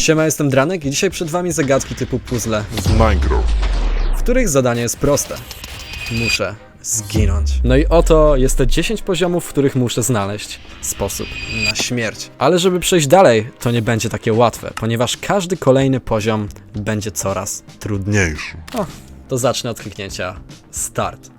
Siema, jestem Dranek i dzisiaj przed wami zagadki typu puzzle, z Minecraft. w których zadanie jest proste. Muszę zginąć. No i oto jest te 10 poziomów, w których muszę znaleźć sposób na śmierć. Ale żeby przejść dalej, to nie będzie takie łatwe, ponieważ każdy kolejny poziom będzie coraz trudniejszy. O, to zacznę od kliknięcia Start.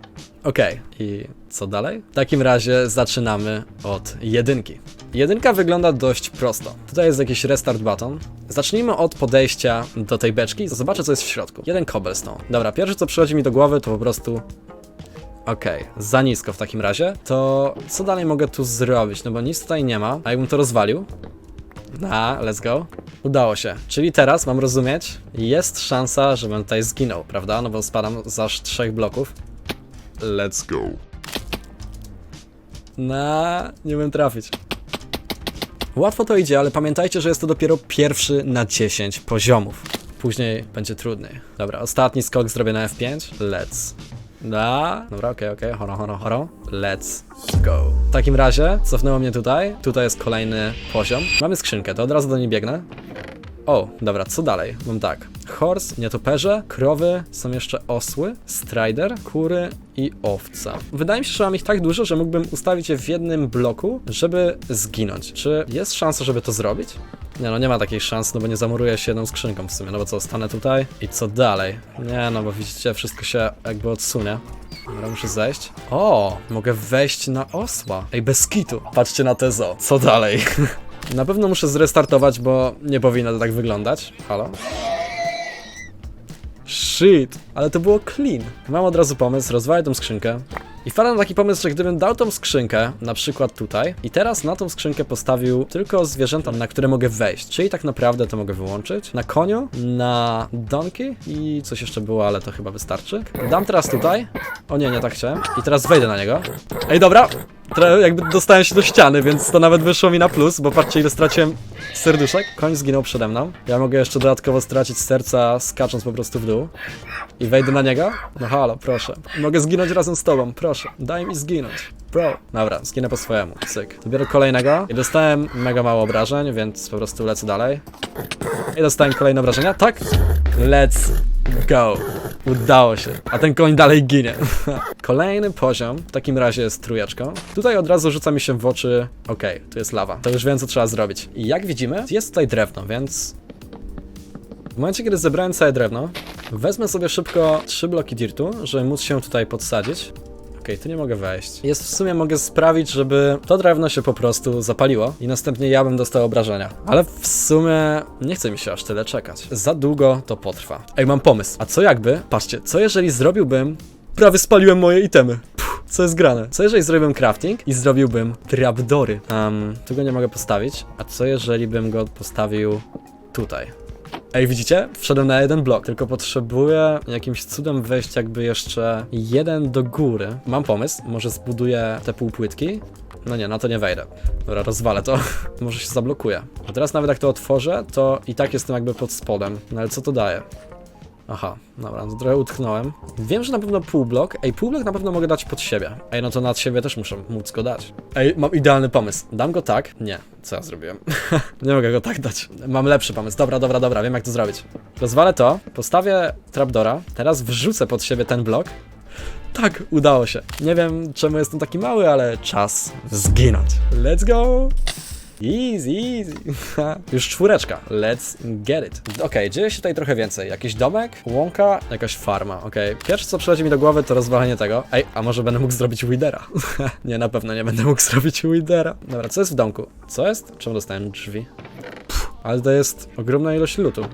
Okej, i co dalej? W takim razie zaczynamy od jedynki. Jedynka wygląda dość prosto. Tutaj jest jakiś restart button. Zacznijmy od podejścia do tej beczki. Zobaczę, co jest w środku. Jeden cobblestone. Dobra, pierwsze, co przychodzi mi do głowy, to po prostu... Okej, za nisko w takim razie. To co dalej mogę tu zrobić? No bo nic tutaj nie ma. A jakbym to rozwalił? A, let's go. Udało się. Czyli teraz, mam rozumieć, jest szansa, żebym tutaj zginął, prawda? No bo spadam z aż trzech bloków. Let's go. Na, nie wiem trafić. Łatwo to idzie, ale pamiętajcie, że jest to dopiero pierwszy na 10 poziomów. Później będzie trudniej. Dobra, ostatni skok zrobię na F5. Let's. Da. Dobra, okej, okej, horo, horo, horo. Let's go. W takim razie cofnęło mnie tutaj. Tutaj jest kolejny poziom. Mamy skrzynkę, to od razu do niej biegnę. O, dobra, co dalej? Mam tak. Horse, nietoperze, krowy, są jeszcze osły, strider, kury i owca. Wydaje mi się, że mam ich tak dużo, że mógłbym ustawić je w jednym bloku, żeby zginąć. Czy jest szansa, żeby to zrobić? Nie no, nie ma takiej szans, no bo nie zamuruję się jedną skrzynką w sumie, no bo co, stanę tutaj i co dalej? Nie no, bo widzicie, wszystko się jakby odsunie. Dobra, muszę zejść. O, mogę wejść na osła. Ej, bez kitu. Patrzcie na te zo. Co dalej? Na pewno muszę zrestartować, bo nie powinno to tak wyglądać. Halo? Shit, ale to było clean. Mam od razu pomysł, rozwalę tą skrzynkę. I wpadam na taki pomysł, że gdybym dał tą skrzynkę, na przykład tutaj, i teraz na tą skrzynkę postawił tylko zwierzęta, na które mogę wejść, czyli tak naprawdę to mogę wyłączyć. Na koniu, na donkey i coś jeszcze było, ale to chyba wystarczy. Dam teraz tutaj. O nie, nie tak chciałem. I teraz wejdę na niego. Ej, dobra! Jakby dostałem się do ściany, więc to nawet wyszło mi na plus, bo patrzcie ile straciłem serduszek. Koń zginął przede mną. Ja mogę jeszcze dodatkowo stracić serca skacząc po prostu w dół. I wejdę na niego? No halo, proszę. Mogę zginąć razem z tobą, proszę. Daj mi zginąć. Bro. Dobra, zginę po swojemu. Cyk. Dobiorę kolejnego. I dostałem mega mało obrażeń, więc po prostu lecę dalej. I dostałem kolejne obrażenia. Tak? Let's go. Udało się. A ten koń dalej ginie. Kolejny poziom w takim razie jest trójeczką. Tutaj od razu rzuca mi się w oczy. Okej, tu jest lawa. To już wiem, co trzeba zrobić. I jak widzimy, jest tutaj drewno, więc w momencie, kiedy zebrałem całe drewno, wezmę sobie szybko trzy bloki dirtu, żeby móc się tutaj podsadzić. Okej, tu nie mogę wejść. Jest w sumie mogę sprawić, żeby to drewno się po prostu zapaliło i następnie ja bym dostał obrażenia. Ale w sumie nie chce mi się aż tyle czekać. Za długo to potrwa. Ej, mam pomysł. A co jakby? Patrzcie, co jeżeli zrobiłbym... Prawie spaliłem moje itemy. Puh, co jest grane? Co jeżeli zrobiłbym crafting i zrobiłbym trapdory? Um, tu go nie mogę postawić. A co jeżeli bym go postawił tutaj? Ej, widzicie? Wszedłem na jeden blok, tylko potrzebuję jakimś cudem wejść jakby jeszcze jeden do góry. Mam pomysł, może zbuduję te półpłytki. No nie, na to nie wejdę. Dobra, rozwalę to. może się zablokuje. A teraz nawet jak to otworzę, to i tak jestem jakby pod spodem. No ale co to daje? Aha, dobra, to trochę utknąłem. Wiem, że na pewno półblok. Ej, półblok na pewno mogę dać pod siebie. Ej, no to nad siebie też muszę móc go dać. Ej, mam idealny pomysł. Dam go tak? Nie. Co ja zrobiłem? nie mogę go tak dać. Mam lepszy pomysł. Dobra, dobra, dobra, wiem jak to zrobić. Rozwalę to, postawię trapdora, teraz wrzucę pod siebie ten blok. Tak, udało się. Nie wiem, czemu jestem taki mały, ale czas zginąć. Let's go! Easy, easy. Już czwóreczka. Let's get it. Okej, dzieje się tutaj trochę więcej. Jakiś domek, łąka, jakaś farma. Okej, pierwsze co przychodzi mi do głowy to rozwalenie tego. Ej, a może będę mógł zrobić widera? nie, na pewno nie będę mógł zrobić widera. Dobra, co jest w domku? Co jest? Czemu dostałem drzwi? Pff, ale to jest ogromna ilość lutu.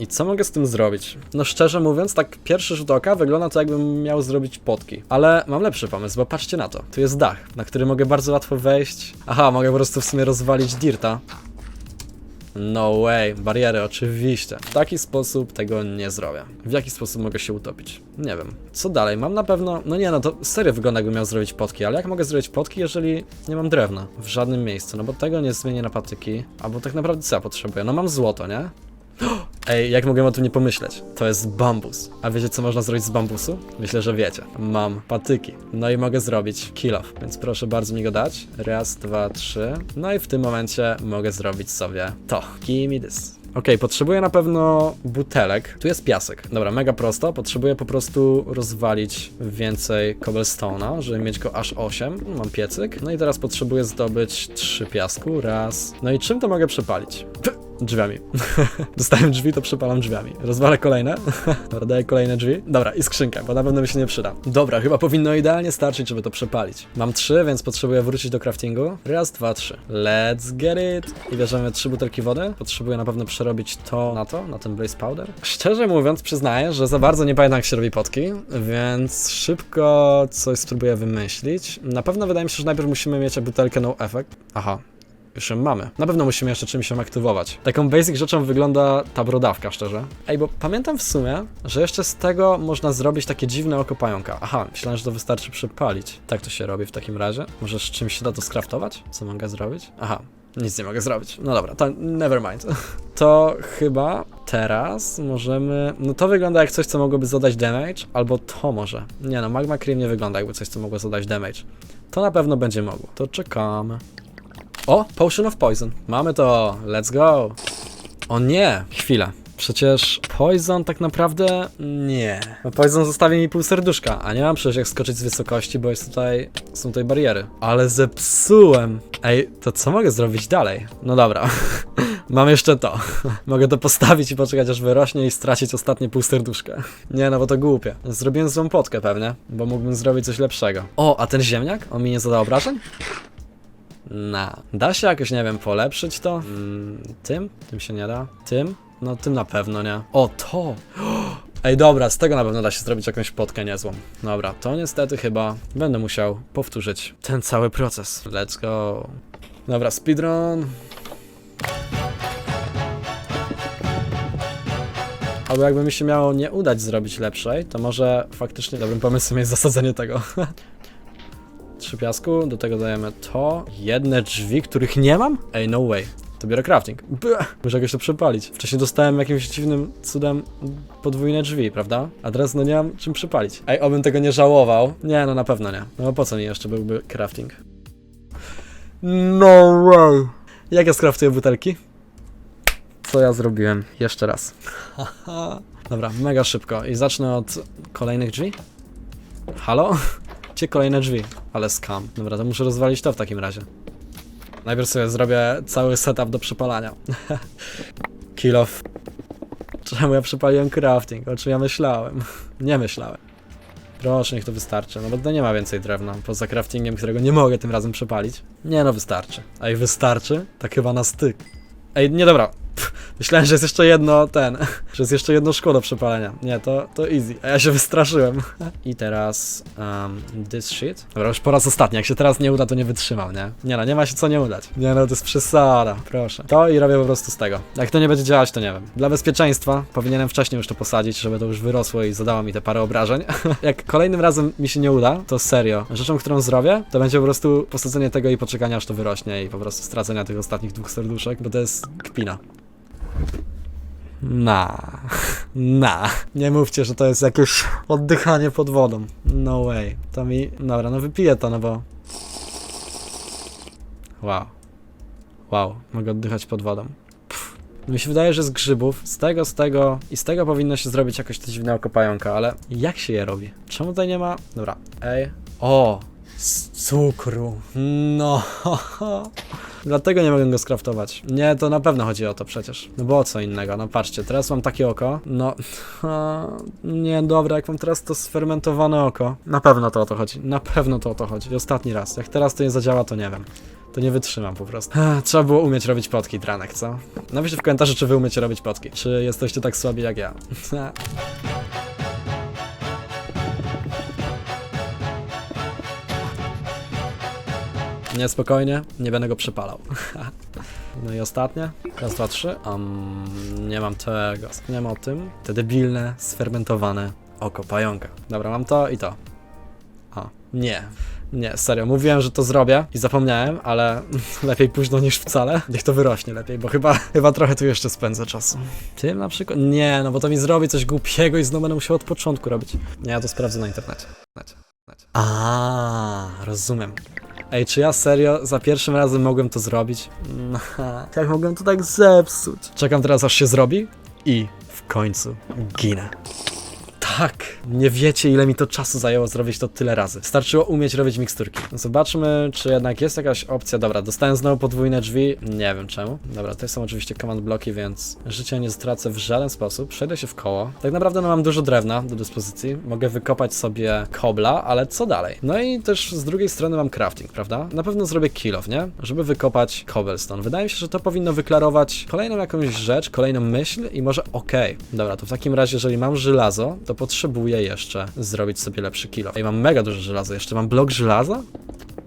I co mogę z tym zrobić? No szczerze mówiąc, tak pierwszy rzut oka wygląda to jakbym miał zrobić potki. Ale mam lepszy pomysł, bo patrzcie na to. Tu jest dach, na który mogę bardzo łatwo wejść. Aha, mogę po prostu w sumie rozwalić dirta. No way, bariery oczywiście. W taki sposób tego nie zrobię. W jaki sposób mogę się utopić? Nie wiem. Co dalej? Mam na pewno... No nie no, to serio wygląda jakbym miał zrobić potki, ale jak mogę zrobić potki, jeżeli nie mam drewna? W żadnym miejscu, no bo tego nie zmienię na patyki. Albo tak naprawdę co ja potrzebuję? No mam złoto, nie? Ej, jak mogłem o tym nie pomyśleć? To jest bambus. A wiecie, co można zrobić z bambusu? Myślę, że wiecie. Mam patyki. No i mogę zrobić kill off, więc proszę bardzo mi go dać. Raz, dwa, trzy. No i w tym momencie mogę zrobić sobie to. Give me this. Okej, potrzebuję na pewno butelek. Tu jest piasek. Dobra, mega prosto. Potrzebuję po prostu rozwalić więcej cobblestone'a, żeby mieć go aż 8. Mam piecyk. No i teraz potrzebuję zdobyć 3 piasku. Raz. No i czym to mogę przepalić? Pff, Drzwiami. Dostałem drzwi, to przepalam drzwiami. Rozwalę kolejne. Dobra, daję kolejne drzwi. Dobra, i skrzynkę, bo na pewno mi się nie przyda. Dobra, chyba powinno idealnie starczyć, żeby to przepalić. Mam trzy, więc potrzebuję wrócić do craftingu. Raz, dwa, trzy. Let's get it! I bierzemy trzy butelki wody. Potrzebuję na pewno przerobić to na to, na ten blaze powder. Szczerze mówiąc, przyznaję, że za bardzo nie pamiętam jak się robi potki, więc szybko coś spróbuję wymyślić. Na pewno wydaje mi się, że najpierw musimy mieć butelkę no effect. Aha, już ją mamy. Na pewno musimy jeszcze czymś ją aktywować. Taką basic rzeczą wygląda ta brodawka, szczerze. Ej, bo pamiętam w sumie, że jeszcze z tego można zrobić takie dziwne oko pająka. Aha, myślałem, że to wystarczy przepalić. Tak to się robi w takim razie. Może z czymś się da to skraftować? Co mogę zrobić? Aha, nic nie mogę zrobić. No dobra, to never mind. To chyba teraz możemy... No to wygląda jak coś, co mogłoby zadać damage, albo to może. Nie no, Magma Cream nie wygląda jakby coś, co mogło zadać damage. To na pewno będzie mogło. To czekamy. O, Potion of Poison. Mamy to. Let's go. O nie, chwila. Przecież Poison tak naprawdę nie. No Poison zostawi mi pół serduszka, a nie mam przecież jak skoczyć z wysokości, bo jest tutaj, są tutaj bariery. Ale zepsułem. Ej, to co mogę zrobić dalej? No dobra. Mam jeszcze to. Mogę to postawić i poczekać aż wyrośnie i stracić ostatnie pół serduszka. Nie no, bo to głupie. Zrobiłem złą potkę pewnie, bo mógłbym zrobić coś lepszego. O, a ten ziemniak? On mi nie zada obrażeń? Na. Da się jakoś, nie wiem, polepszyć to? Mm, tym? Tym się nie da? Tym? No tym na pewno nie. O, to! Ej, dobra, z tego na pewno da się zrobić jakąś potkę niezłą. Dobra, to niestety chyba będę musiał powtórzyć ten cały proces. Let's go. Dobra, speedrun. Albo jakby mi się miało nie udać zrobić lepszej, to może faktycznie dobrym pomysłem jest zasadzenie tego. Trzy piasku, do tego dajemy to. Jedne drzwi, których nie mam? Ej, no way. To biorę crafting. Bleh. Muszę jakoś to przepalić. Wcześniej dostałem jakimś dziwnym cudem podwójne drzwi, prawda? A teraz no nie mam czym przepalić. Ej, obym tego nie żałował. Nie, no na pewno nie. No po co mi jeszcze byłby crafting? No way. Jak ja skraftuję butelki? Co ja zrobiłem? Jeszcze raz. Dobra, mega szybko. I zacznę od kolejnych drzwi. Halo? Gdzie kolejne drzwi? Ale skam. Dobra, to muszę rozwalić to w takim razie. Najpierw sobie zrobię cały setup do przepalania. Kill off. Czemu ja przepaliłem crafting? O czym ja myślałem? Nie myślałem. Proszę, niech to wystarczy, no bo to nie ma więcej drewna, poza craftingiem, którego nie mogę tym razem przepalić. Nie no, wystarczy. A i wystarczy? Tak chyba na styk. Ej, nie dobra. Myślałem, że jest jeszcze jedno, ten, że jest jeszcze jedno szkło do przepalenia. Nie, to, to easy. A ja się wystraszyłem. I teraz um, this shit. Dobra, już po raz ostatni. Jak się teraz nie uda, to nie wytrzymam, nie? Nie no, nie ma się co nie udać. Nie no, to jest przesada. Proszę. To i robię po prostu z tego. Jak to nie będzie działać, to nie wiem. Dla bezpieczeństwa powinienem wcześniej już to posadzić, żeby to już wyrosło i zadało mi te parę obrażeń. Jak kolejnym razem mi się nie uda, to serio. Rzeczą, którą zrobię, to będzie po prostu posadzenie tego i poczekanie aż to wyrośnie i po prostu stracenia tych ostatnich dwóch serduszek, bo to jest kpina. Na, na. Nie mówcie, że to jest jakieś oddychanie pod wodą. No way. To mi. Dobra, no wypiję to, no bo. Wow. Wow, mogę oddychać pod wodą. Pff. Mi się wydaje, że z grzybów, z tego, z tego i z tego powinno się zrobić jakoś to dziwne oko pająka, ale jak się je robi? Czemu tutaj nie ma. Dobra, ej. O! Z cukru. No. Dlatego nie mogę go skraftować. Nie, to na pewno chodzi o to przecież. No bo o co innego? No patrzcie, teraz mam takie oko. No. Nie, dobra, jak mam teraz to sfermentowane oko. Na pewno to o to chodzi. Na pewno to o to chodzi. Ostatni raz. Jak teraz to nie zadziała, to nie wiem. To nie wytrzymam po prostu. Trzeba było umieć robić potki, Dranek, co? Napiszcie w komentarzu, czy wy umiecie robić potki. Czy jesteście tak słabi jak ja. Nie, spokojnie, nie będę go przepalał. No i ostatnie. Raz, dwa, trzy. Um, nie mam tego. Nie mam o tym. Te debilne, sfermentowane oko pająka. Dobra, mam to i to. A, nie. Nie, serio, mówiłem, że to zrobię i zapomniałem, ale lepiej późno niż wcale. Niech to wyrośnie lepiej, bo chyba, chyba trochę tu jeszcze spędzę czasu. Tym na przykład? Nie, no bo to mi zrobi coś głupiego i znowu będę musiał od początku robić. Nie, ja to sprawdzę na internecie. Necie, necie. A, rozumiem. Ej, czy ja serio za pierwszym razem mogłem to zrobić? Jak mogłem to tak zepsuć? Czekam teraz aż się zrobi i w końcu ginę. Tak, nie wiecie ile mi to czasu zajęło zrobić to tyle razy. Starczyło umieć robić miksturki. Zobaczmy, czy jednak jest jakaś opcja. Dobra, dostałem znowu podwójne drzwi. Nie wiem czemu. Dobra, to są oczywiście command bloki, więc życia nie stracę w żaden sposób. Przejdę się w koło. Tak naprawdę no, mam dużo drewna do dyspozycji. Mogę wykopać sobie kobla, ale co dalej? No i też z drugiej strony mam crafting, prawda? Na pewno zrobię kill off, nie? Żeby wykopać cobblestone. Wydaje mi się, że to powinno wyklarować kolejną jakąś rzecz, kolejną myśl i może okej. Dobra, to w takim razie, jeżeli mam żelazo, to potrzebuję jeszcze zrobić sobie lepszy kilo. I mam mega dużo żelaza, jeszcze mam blok żelaza?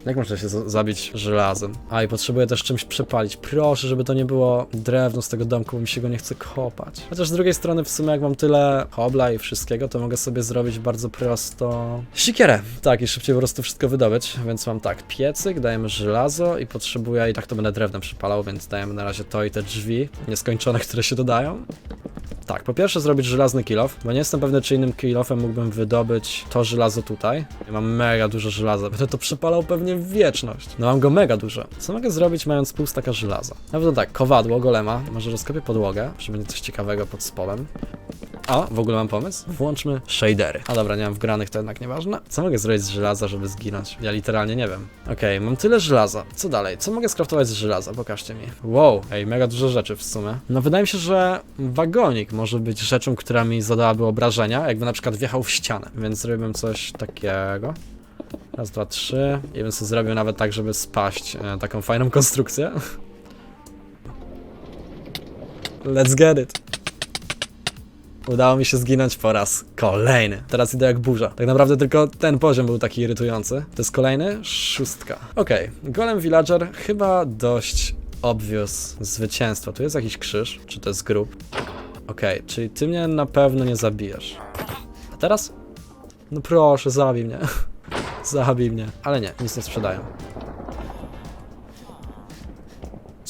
Jak można się zabić żelazem? A i potrzebuję też czymś przepalić. Proszę, żeby to nie było drewno z tego domku, bo mi się go nie chce kopać. Chociaż z drugiej strony, w sumie, jak mam tyle hobla i wszystkiego, to mogę sobie zrobić bardzo prosto sikierę. Tak, i szybciej po prostu wszystko wydobyć. Więc mam tak, piecyk, dajemy żelazo i potrzebuję, i tak to będę drewnem przypalał, więc dajemy na razie to i te drzwi nieskończone, które się dodają. Tak, po pierwsze zrobić żelazny kilof, bo nie jestem pewny, czy innym kilofem mógłbym wydobyć to żelazo tutaj. Ja mam mega dużo żelaza, będę to przepalał pewnie w wieczność. No mam go mega dużo. Co mogę zrobić mając pół staka żelaza? Na pewno tak, kowadło, golema, może rozkopię podłogę, żeby będzie coś ciekawego pod spodem. O, w ogóle mam pomysł. Włączmy shadery. A dobra, nie mam wgranych, to jednak nieważne. Co mogę zrobić z żelaza, żeby zginąć? Ja literalnie nie wiem. Okej, mam tyle żelaza. Co dalej? Co mogę skraftować z żelaza? Pokażcie mi. Wow, ej, mega dużo rzeczy w sumie. No wydaje mi się, że wagonik może być rzeczą, która mi zadałaby obrażenia, jakby na przykład wjechał w ścianę. Więc zrobiłbym coś takiego. Raz, dwa, trzy. I bym sobie zrobił nawet tak, żeby spaść e, taką fajną konstrukcję. Let's get it. Udało mi się zginąć po raz kolejny. Teraz idę jak burza. Tak naprawdę tylko ten poziom był taki irytujący. To jest kolejny? Szóstka. Okej, Golem Villager chyba dość obvious zwycięstwo. Tu jest jakiś krzyż, czy to jest grób? Okej, czyli ty mnie na pewno nie zabijesz. A teraz? No proszę, zabij mnie. zabij mnie. Ale nie, nic nie sprzedają.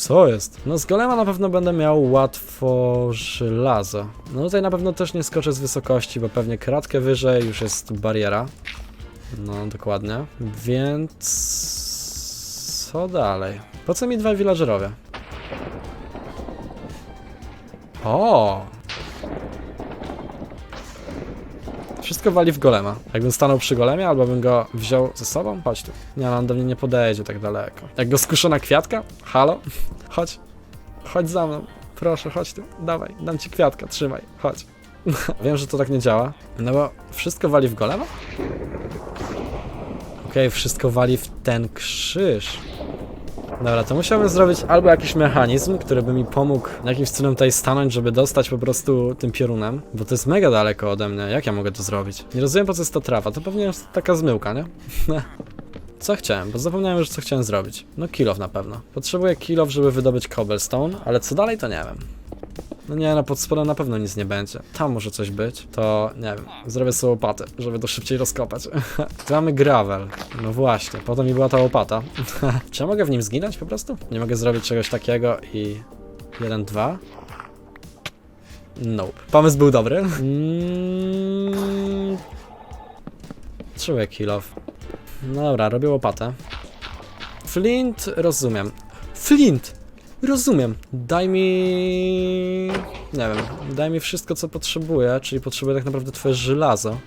Co jest? No z golema na pewno będę miał łatwo żelazo. No tutaj na pewno też nie skoczę z wysokości, bo pewnie kratkę wyżej już jest bariera. No dokładnie. Więc... Co dalej? Po co mi dwa villagerowie? O! Wszystko wali w golema. Jakbym stanął przy golemie, albo bym go wziął ze sobą? Chodź tu. Nie, on do mnie nie podejdzie tak daleko. Jak go skuszona kwiatka? Halo? Chodź. Chodź za mną. Proszę, chodź tu. Dawaj, dam ci kwiatka, trzymaj. Chodź. Wiem, że to tak nie działa. No bo wszystko wali w golema? Okej, wszystko wali w ten krzyż. Dobra, to musiałbym zrobić albo jakiś mechanizm, który by mi pomógł jakimś cudem tutaj stanąć, żeby dostać po prostu tym piorunem, bo to jest mega daleko ode mnie. Jak ja mogę to zrobić? Nie rozumiem po co jest to trawa, to pewnie jest taka zmyłka, nie? Co chciałem? Bo zapomniałem już co chciałem zrobić. No kill off na pewno. Potrzebuję kill off, żeby wydobyć cobblestone, ale co dalej to nie wiem. No nie, no pod spodem na pewno nic nie będzie. Tam może coś być. To nie wiem. Zrobię sobie łopatę, żeby to szybciej rozkopać. tu mamy gravel. No właśnie, po to mi była ta łopata. Czy ja mogę w nim zginąć po prostu? Nie mogę zrobić czegoś takiego i... Jeden, dwa. Nope. Pomysł był dobry. Mm... Potrzebuję kill. No dobra, robię łopatę. Flint, rozumiem. Flint! Rozumiem. Daj mi. Nie wiem. Daj mi wszystko, co potrzebuję, czyli potrzebuję tak naprawdę twoje żelazo.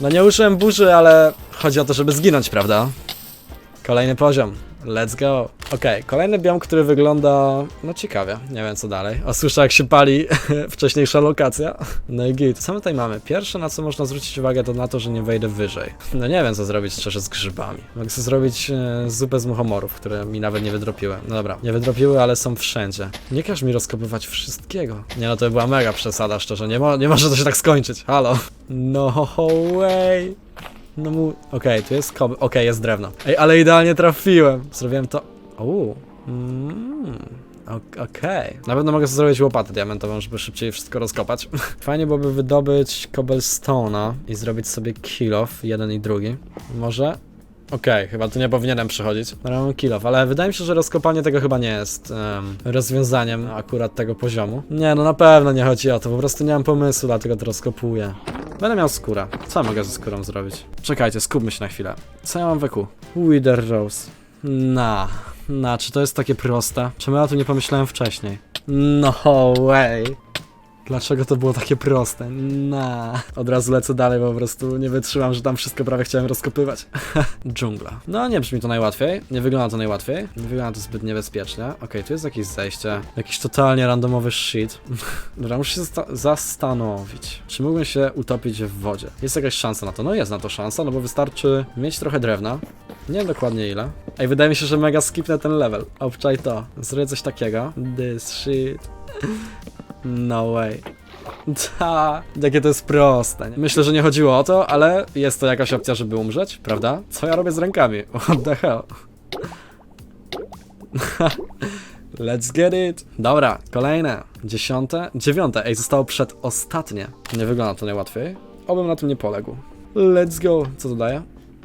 No nie użyłem burzy, ale chodzi o to, żeby zginąć, prawda? Kolejny poziom. Let's go. Okej, kolejny biom, który wygląda, no ciekawie. Nie wiem co dalej. O, słyszę jak się pali wcześniejsza lokacja. No i git. Co my tutaj mamy? Pierwsze na co można zwrócić uwagę to na to, że nie wejdę wyżej. No nie wiem co zrobić szczerze z grzybami. Mogę sobie zrobić e, zupę z muchomorów, które mi nawet nie wydropiły. No dobra, nie wydropiły, ale są wszędzie. Nie każ mi rozkopywać wszystkiego. Nie no, to by była mega przesada, szczerze. Nie, mo nie może to się tak skończyć. Halo. No way. No mu... Okej, tu jest kob... Okej, jest drewno. Ej, ale idealnie trafiłem. Zrobiłem to... Uuu. Mm. ok- Okej. Na pewno mogę sobie zrobić łopatę diamentową, żeby szybciej wszystko rozkopać. Fajnie byłoby wydobyć cobblestone'a i zrobić sobie kill off, jeden i drugi. Może? Okej, chyba tu nie powinienem przechodzić. Dobra, mam kill off, ale wydaje mi się, że rozkopanie tego chyba nie jest em, rozwiązaniem akurat tego poziomu. Nie, no na pewno nie chodzi o to, po prostu nie mam pomysłu, dlatego to rozkopuję. Będę miał skórę. Co ja mogę ze skórą zrobić? Czekajcie, skupmy się na chwilę. Co ja mam w EQ? Wither Rose. Na. Na, czy to jest takie proste? Czemu ja tym nie pomyślałem wcześniej? No way. Dlaczego to było takie proste? Na. Od razu lecę dalej, po prostu nie wytrzymam, że tam wszystko prawie chciałem rozkopywać. Dżungla. No nie brzmi to najłatwiej. Nie wygląda to najłatwiej. Nie wygląda to zbyt niebezpiecznie. Okej, tu jest jakieś zejście. Jakiś totalnie randomowy shit. Dobra, muszę się zasta- zastanowić. Czy mógłbym się utopić w wodzie? Jest jakaś szansa na to? No jest na to szansa, no bo wystarczy mieć trochę drewna. Nie wiem dokładnie ile. Ej, wydaje mi się, że mega skipnę ten level. Obczaj to. Zrobię coś takiego. This shit. No way. Ta, jakie to jest proste. Nie? Myślę, że nie chodziło o to, ale jest to jakaś opcja, żeby umrzeć, prawda? Co ja robię z rękami? What the hell? Let's get it. Dobra, kolejne. Dziesiąte, dziewiąte. Ej, zostało przedostatnie. Nie wygląda to najłatwiej. Obym na tym nie poległ. Let's go. Co to daje?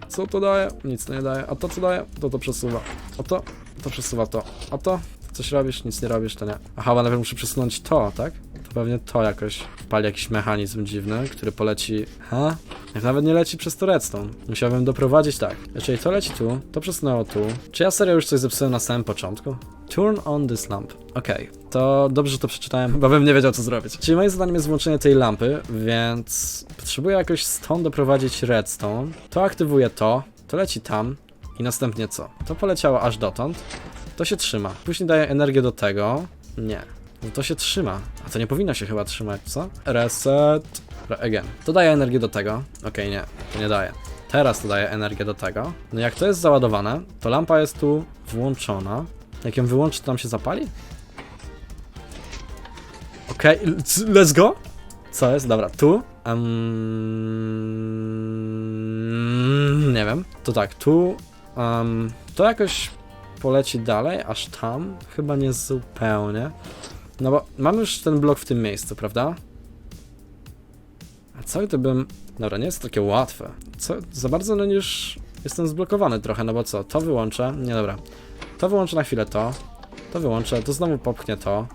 Co to daje? Nic to nie daje. A to co daje? To to przesuwa. A to? To przesuwa to. A to? Coś robisz? Nic nie robisz, to nie. Aha, bo najpierw muszę przesunąć to, tak? To pewnie to jakoś wpali jakiś mechanizm dziwny, który poleci... Ha? Jak nawet nie leci przez to redstone. Musiałbym doprowadzić tak. Czyli to leci tu, to przesunęło tu. Czy ja serio już coś zepsułem na samym początku? Turn on this lamp. Okej, to dobrze, że to przeczytałem, bo bym nie wiedział co zrobić. Czyli moim zadaniem jest włączenie tej lampy, więc potrzebuję jakoś stąd doprowadzić redstone. To aktywuje to, to leci tam i następnie co? To poleciało aż dotąd. To się trzyma. Później daje energię do tego. Nie. No to się trzyma. A to nie powinno się chyba trzymać, co? Reset. Re- Again. To daje energię do tego. Okej, nie. To nie daje. Teraz to daje energię do tego. No jak to jest załadowane, to lampa jest tu włączona. Jak ją wyłączy, to tam się zapali? Okej, c- let's go. Co jest? Dobra, tu. Um, nie wiem. To tak, tu. Um, to jakoś poleci dalej, aż tam? Chyba nie zupełnie. No bo mamy już ten blok w tym miejscu, prawda? A co gdybym... Dobra, nie jest takie łatwe. Co? Za bardzo no już jestem zblokowany trochę, no bo co? To wyłączę. Nie, dobra. To wyłączę na chwilę to. To wyłączę, to znowu popchnie to.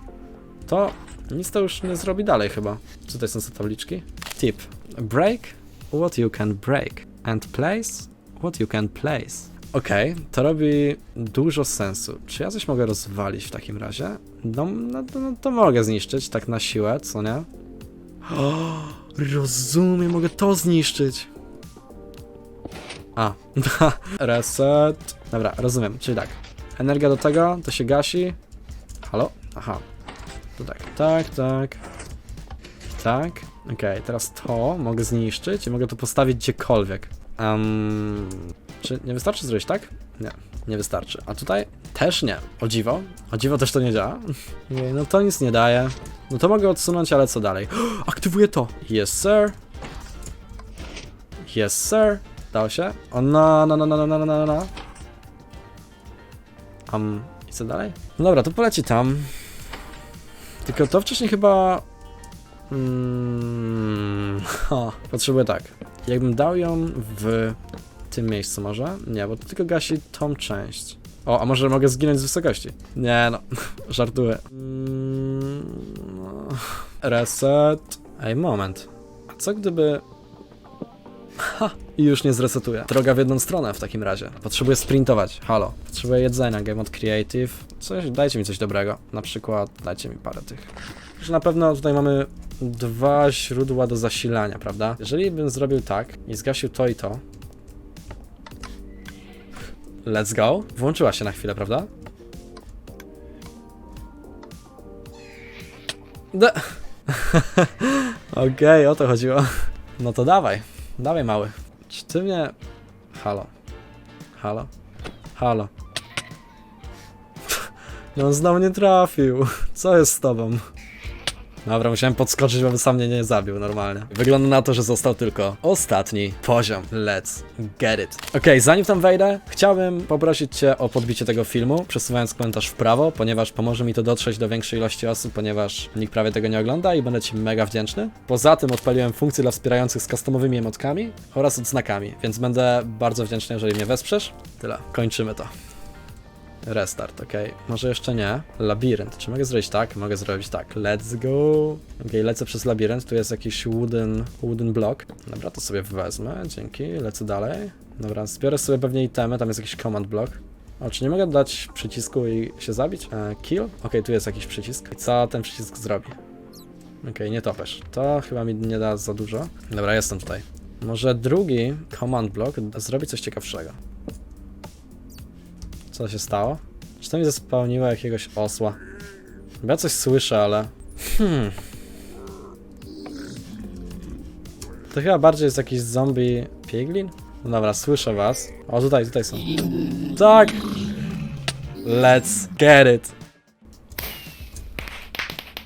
To nic to już nie zrobi dalej chyba. Co to są za tabliczki? Tip. Break what you can break. And place what you can place. Okej, to robi dużo sensu. Czy ja coś mogę rozwalić w takim razie? No, no, to- no to mogę zniszczyć tak na siłę, co nie? O, rozumiem, mogę to zniszczyć. A, reset. Dobra, rozumiem, czyli tak. Energia do tego, to się gasi. Halo? Aha. To tak, tak, tak. Tak. Okej, teraz to mogę zniszczyć i mogę to postawić gdziekolwiek. Um, czy nie wystarczy zrobić tak? Nie, nie wystarczy. A tutaj też nie. O dziwo. O dziwo też to nie działa. No to nic nie daje. No to mogę odsunąć, ale co dalej? Aktywuję to. Yes, sir. Yes, sir. Dało się? O, no, no, no, no, no, no, no, no. Um, i co dalej? No dobra, to poleci tam. Tylko to wcześniej chyba... Mm, ha, potrzebuję tak. Jakbym dał ją w tym miejscu może? Nie, bo to tylko gasi tą część. O, a może mogę zginąć z wysokości? Nie no, żartuję. Mm. Reset. Ej, moment. A co gdyby... Ha! I już nie zresetuję. Droga w jedną stronę w takim razie. Potrzebuję sprintować. Halo. Potrzebuję jedzenia. Game Mode Creative. Coś, dajcie mi coś dobrego. Na przykład dajcie mi parę tych. Że na pewno tutaj mamy dwa źródła do zasilania, prawda? Jeżeli bym zrobił tak i zgasił to i to. Let's go. Włączyła się na chwilę, prawda? Da. Okej, o to chodziło. No to dawaj. Dawaj, mały. Czy ty mnie... Halo. Halo. Halo. No znowu nie trafił. Co jest z tobą? Dobra, musiałem podskoczyć, bo sam mnie nie zabił normalnie. Wygląda na to, że został tylko ostatni poziom. Let's get it. Okej, zanim tam wejdę, chciałbym poprosić Cię o podbicie tego filmu, przesuwając komentarz w prawo, ponieważ pomoże mi to dotrzeć do większej ilości osób, ponieważ nikt prawie tego nie ogląda i będę Ci mega wdzięczny. Poza tym odpaliłem funkcje dla wspierających z customowymi emotkami oraz odznakami, więc będę bardzo wdzięczny, jeżeli mnie wesprzesz. Tyle, kończymy to. Restart, okej. Może jeszcze nie. Labirynt. Czy mogę zrobić tak? Mogę zrobić tak. Let's go. Okej, lecę przez labirynt. Tu jest jakiś wooden, wooden block. Dobra, to sobie wezmę. Dzięki. Lecę dalej. Dobra, zbiorę sobie pewnie itemy. Tam jest jakiś command block. O, czy nie mogę dać przycisku i się zabić? E, kill? Okej, tu jest jakiś przycisk. I co ten przycisk zrobi? Okej, nie topesz. To chyba mi nie da za dużo. Dobra, jestem tutaj. Może drugi command block zrobi coś ciekawszego. Co się stało? Czy to mi zespełniło jakiegoś osła? Ja coś słyszę, ale... Hmm. To chyba bardziej jest jakiś zombie piglin? No dobra, słyszę was. O, tutaj, tutaj są. Tak! Let's get it!